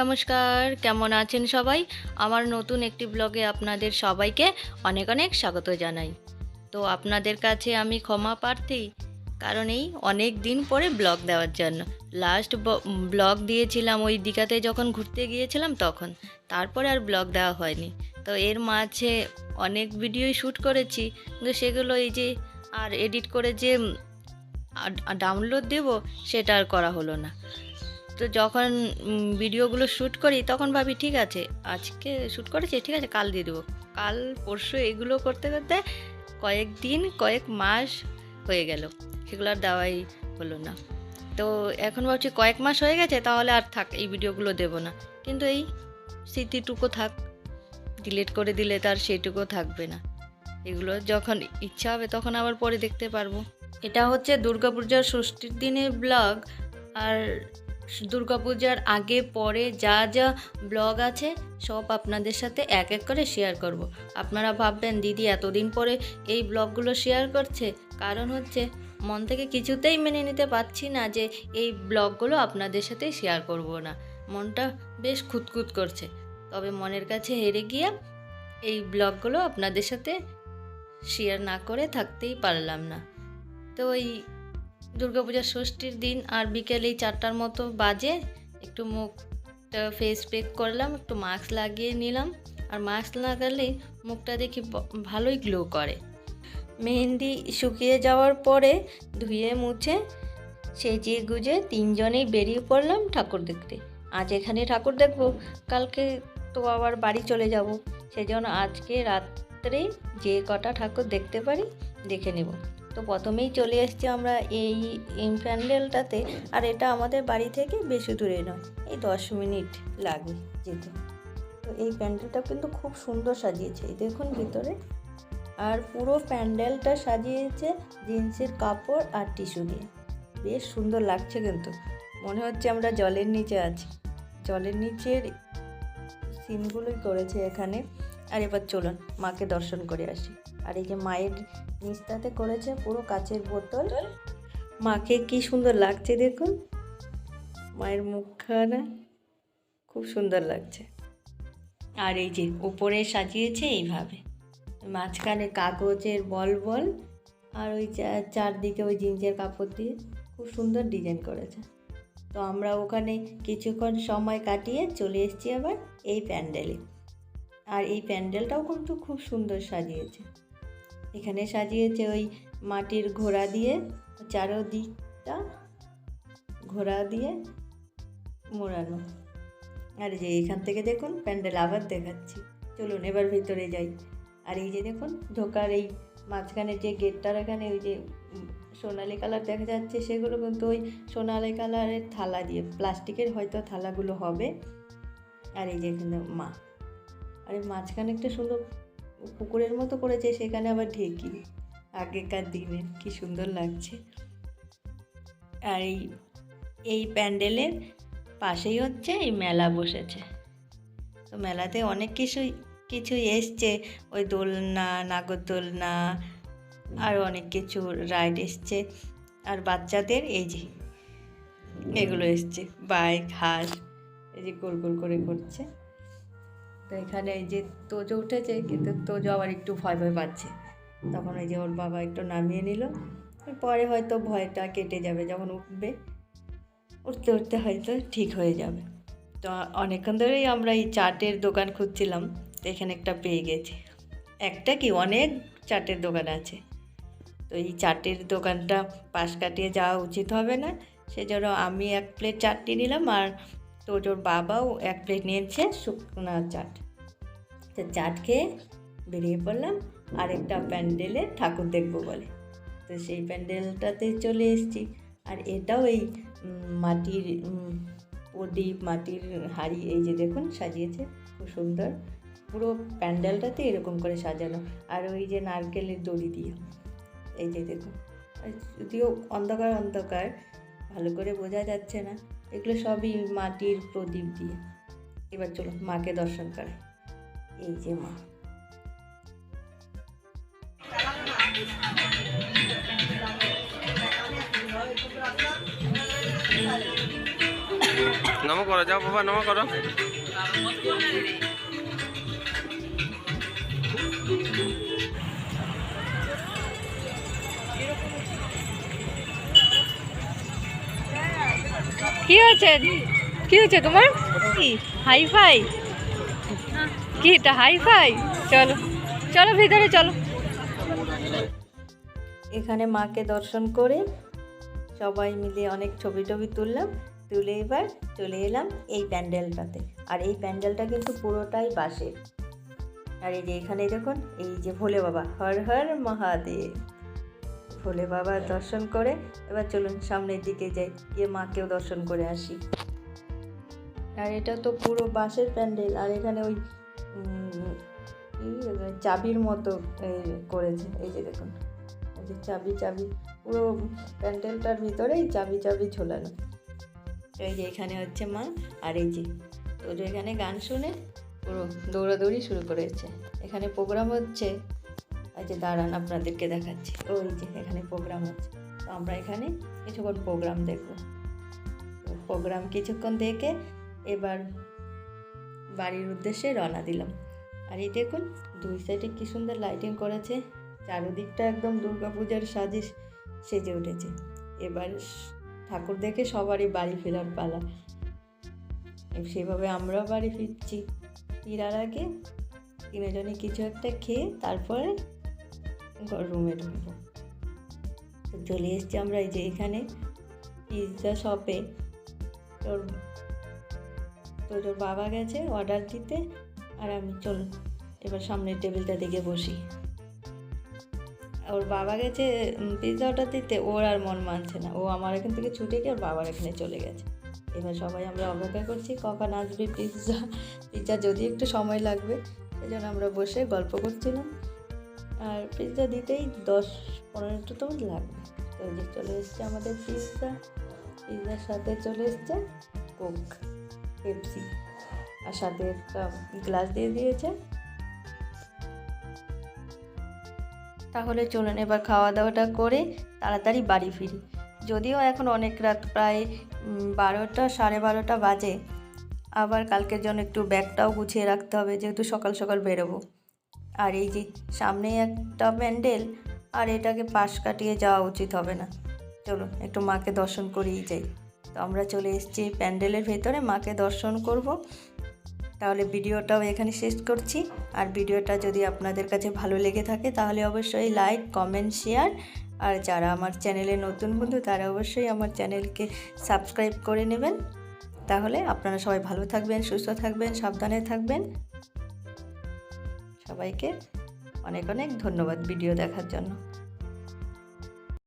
নমস্কার, কেমন আছেন সবাই? আমার নতুন একটি ব্লগে আপনাদের সবাইকে অনেক অনেক স্বাগত জানাই। তো আপনাদের কাছে আমি ক্ষমা প্রার্থী, কারণ এই অনেক দিন পরে ব্লগ দেওয়ার জন্য। লাস্ট ব্লগ দিয়েছিলাম ওই দীঘাতে যখন ঘুরতে গিয়েছিলাম তখন, তারপরে আর ব্লগ দেওয়া হয়নি। তো এর মাঝে অনেক ভিডিওই শ্যুট করেছি, কিন্তু সেগুলো এই যে আর এডিট করে যে ডাউনলোড দেব, সেটা আর করা হলো না। তো যখন ভিডিওগুলো শ্যুট করি, তখন ভাবি, ঠিক আছে, আজকে শ্যুট করেছি, ঠিক আছে, কাল দিয়ে দেবো। কাল, পরশু এগুলো করতে করতে কয়েকদিন কয়েক মাস হয়ে গেল। সেগুলো আর দেওয়াই হলো না। তো এখন ভাবছি, কয়েক মাস হয়ে গেছে, তাহলে আর থাক, এই ভিডিওগুলো দেবো না। কিন্তু এই স্মৃতিটুকু থাক, ডিলিট করে দিলে তার সেটুকু থাকবে না। এগুলো যখন ইচ্ছা হবে, তখন আবার পরে দেখতে পারব। এটা হচ্ছে দুর্গাপূজার ষষ্ঠীর দিনের ব্লগ। আর দুর্গাপূজার আগে, পরে যা যা ব্লগ আছে, সব আপনাদের সাথে এক এক করে শেয়ার করব। আপনারা ভাববেন, দিদি এতদিন পরে এই ব্লগগুলো শেয়ার করছে। কারণ হচ্ছে, মন থেকে কিছুতেই মেনে নিতে পারছি না যে এই ব্লগগুলো আপনাদের সাথে শেয়ার করব না। মনটা বেশ খুঁতখুত করছে। তবে মনের কাছে হেরে গিয়ে এই ব্লগগুলো আপনাদের সাথে শেয়ার না করে থাকতেই পারলাম না। তো ওই দুর্গাপূজার ষষ্ঠীর দিন আর বিকেল এই চারটার মতো বাজে। একটু মুখটা ফেস প্যাক করলাম, একটু মাস্ক লাগিয়ে নিলাম। আর মাস্ক লাগালে মুখটা দেখি ভালোই গ্লো করে। মেহেন্দি শুকিয়ে যাওয়ার পরে ধুয়ে মুছে সেজিয়ে গুজে তিনজনেই বেরিয়ে পড়লাম ঠাকুর দেখতে। আজ এখানে ঠাকুর দেখব, কালকে তো আবার বাড়ি চলে যাব। সেজন্য আজকে রাত্রে যে কটা ঠাকুর দেখতে পারি, দেখে নেব। তো প্রথমেই চলে এসেছি আমরা এই প্যান্ডেলটাতে আর এটা আমাদের বাড়ি থেকে বেশি দূরে নয়, এই দশ মিনিট লাগে যেতে। তো এই প্যান্ডেলটা কিন্তু খুব সুন্দর সাজিয়েছে দেখুন ভিতরে। আর পুরো প্যান্ডেলটা সাজিয়েছে জিন্সের কাপড় আর টিস্যু দিয়ে। বেশ সুন্দর লাগছে কিন্তু, মনে হচ্ছে আমরা জলের নিচে আছি। জলের নিচের সিনগুলোই করেছে এখানে। আর এবার চলুন, মাকে দর্শন করে আসি। আর এই যে মায়ের নিচটাতে করেছে পুরো কাচের বোতল। মাকে কি সুন্দর লাগছে দেখুন। মায়ের মুখখানা খুব সুন্দর লাগছে। আর এই যে উপরে সাজিয়েছে এইভাবে। মাঝখানে কাগজের বল বল আর ওই চা- চারদিকে ওই জিন্সের কাপড় দিয়ে খুব সুন্দর ডিজাইন করেছে। তো আমরা ওখানে কিছুক্ষণ সময় কাটিয়ে চলে এসেছি আবার এই প্যান্ডেলে। আর এই প্যান্ডেলটাও কিন্তু খুব সুন্দর সাজিয়েছে। এখানে সাজিয়েছে ওই মাটির ঘোড়া দিয়ে, চারোদিকটা ঘোড়া দিয়ে মোড়ানো। আর যে এখান থেকে দেখুন, প্যান্ডেল আবার দেখাচ্ছি। চলুন এবার ভিতরে যাই। আর এই যে দেখুন, ঢোকার এই মাঝখানে যে গেটটার এখানে ওই যে সোনালি কালার দেখা যাচ্ছে, সেগুলো কিন্তু ওই সোনালি কালারের থালা দিয়ে, প্লাস্টিকের হয়তো থালাগুলো হবে। আর এই যে এখানে মা। আর মাঝখানে একটা সুন্দর পুকুরের মতো করেছে, সেখানে আবার ঢেকি। আগেকার দিনে কি সুন্দর লাগছে। আর এই এই প্যান্ডেলের পাশেই হচ্ছে এই মেলা বসেছে। তো মেলাতে অনেক কিছুই কিছু এসছে। ওই দোলনা, নাগরদোলনা, আর অনেক কিছু রাইড এসছে। আর বাচ্চাদের এই যে, এগুলো এসছে। বাইক, হাঁস, এই যে গোল গোল করে করছে তো এখানে যে তোজো উঠেছে, কিন্তু তোজো আবার একটু ভয় ভয় পাচ্ছে। তখন ওই যে ওর বাবা একটু নামিয়ে নিল। পরে হয়তো ভয়টা কেটে যাবে যখন উঠবে। উঠতে উঠতে হয়তো ঠিক হয়ে যাবে। তো অনেকক্ষণ ধরেই আমরা এই চাটের দোকান খুঁজছিলাম, তো এখানে একটা পেয়ে গেছি। একটা কি, অনেক চাটের দোকান আছে। তো এই চাটের দোকানটা পাশ কাটিয়ে যাওয়া উচিত হবে না। সেজন্য আমি এক প্লেট চাটনি নিলাম আর তোজোর বাবাও এক প্লেট নিয়েছে শুকনো চাট। তো চাট খেয়ে বেরিয়ে পড়লাম, আরেকটা প্যান্ডেলে ঠাকুর দেখব বলে। তো সেই প্যান্ডেলটাতে চলে এসেছি। আর এটাও এই মাটির প্রদীপ মাটির হাড়ি, এই যে দেখুন, সাজিয়েছে, খুব সুন্দর। পুরো প্যান্ডেলটাতে এরকম করে সাজানো। আর ওই যে নারকেলের দড়ি দিয়ে, এই যে দেখুন। যদিও অন্ধকার অন্ধকার, ভালো করে বোঝা যাচ্ছে না। এগুলো সবই মাটির প্রদীপ দিয়ে। এবার চলো মাকে দর্শন করে এই যে মা। নম করো, যাও বাবা, নম করো। হয়েছে কি হয়েছে তোমার? কি? হাই ফাই কি এটা হাই ফাই চলো চলো ভিতরে চলো। এখানে মাকে দর্শন করে সবাই মিলে অনেক ছবি টবি তুললাম তুলে এবার চলে এলাম এই প্যান্ডেলটাতে। আর এই প্যান্ডেলটা কিন্তু পুরোটাই বাঁশের। আর এই যে এখানে দেখুন এই যে ভোলে বাবা হর হর মহাদেব। ভোলে বাবার দর্শন করে এবার চলুন সামনের দিকে যাই গিয়ে মাকেও দর্শন করে আসি। আর এটা তো পুরো বাঁশের প্যান্ডেল আর এখানে ওই চাবির মতো এই করেছে এই যে দেখুন এই যে চাবি চাবি পুরো প্যান্ডেলটার ভিতরেই চাবি চাবি ঝোলানো। এই যে এখানে হচ্ছে মা আর এই যে তো যে এখানে গান শুনে পুরো দৌড়াদৌড়ি শুরু করেছে। এখানে প্রোগ্রাম হচ্ছে এই যে দাঁড়ান, আপনাদেরকে দেখাচ্ছি। ওই যে এখানে প্রোগ্রাম হচ্ছে। তো আমরা এখানে কিছুক্ষণ প্রোগ্রাম দেখব। প্রোগ্রাম কিছুক্ষণ দেখে এবার বাড়ির উদ্দেশ্যে রওনা দিলাম। আর এই দেখুন, দুই সাইডে কি সুন্দর লাইটিং করেছে। চারিদিকটা একদম দুর্গাপূজার সাজে সেজে উঠেছে। এবার ঠাকুর দেখে সবারই বাড়ি ফেরার পালা। সেভাবে আমরাও বাড়ি ফিরছি। ফিরার আগে তিনজনে কিছু একটা খেয়ে তারপরে রুমে ঢুকবো চলে এসছি আমরা এই যে এখানে পিৎজা শপে তোর, তো তোর বাবা গেছে অর্ডার দিতে আর আমি, চল এবার সামনের টেবিলটা দিকে বসি। ওর বাবা গেছে পিৎজা অর্ডার দিতে, ওর আর মন মানছে না। ও আমার এখান থেকে ছুটে গিয়ে ওর বাবার এখানে চলে গেছে। এবার সবাই আমরা অপেক্ষা করছি কখন আসবে পিৎজা পিৎজা যদি একটু সময় লাগবে সেই জন্য আমরা বসে গল্প করছিলাম। আর পিৎজা দিতেই দশ পনেরো মিনিট তো লাগবে। তো যে চলে এসছে আমাদের পিৎজা পিৎজার সাথে চলে এসছে কোক পেপসি আর সাথে একটা গ্লাস দিয়ে দিয়েছে। তাহলে চলুন এবার খাওয়া দাওয়াটা করে তাড়াতাড়ি বাড়ি ফিরি। যদিও এখন অনেক রাত, প্রায় বারোটা, সাড়ে বারোটা বাজে। আবার কালকের জন্য একটু ব্যাগটাও গুছিয়ে রাখতে হবে, যেহেতু সকাল সকাল বেরোবো। আর এই যে সামনে একটা প্যান্ডেল, আর এটাকে পাশ কাটিয়ে যাওয়া উচিত হবে না। চলো একটু মাকে দর্শন করেই যাই। তো আমরা চলে এসেছি প্যান্ডেলের ভেতরে, মাকে দর্শন করব। তাহলে ভিডিওটাও এখানে শেষ করছি। আর ভিডিওটা যদি আপনাদের কাছে ভালো লেগে থাকে, তাহলে অবশ্যই লাইক, কমেন্ট, শেয়ার। আর যারা আমার চ্যানেলে নতুন বন্ধু, তারা অবশ্যই আমার চ্যানেলকে সাবস্ক্রাইব করে নেবেন। তাহলে আপনারা সবাই ভালো থাকবেন, সুস্থ থাকবেন, সাবধানে থাকবেন। সবাইকে অনেক অনেক ধন্যবাদ ভিডিও দেখার জন্য।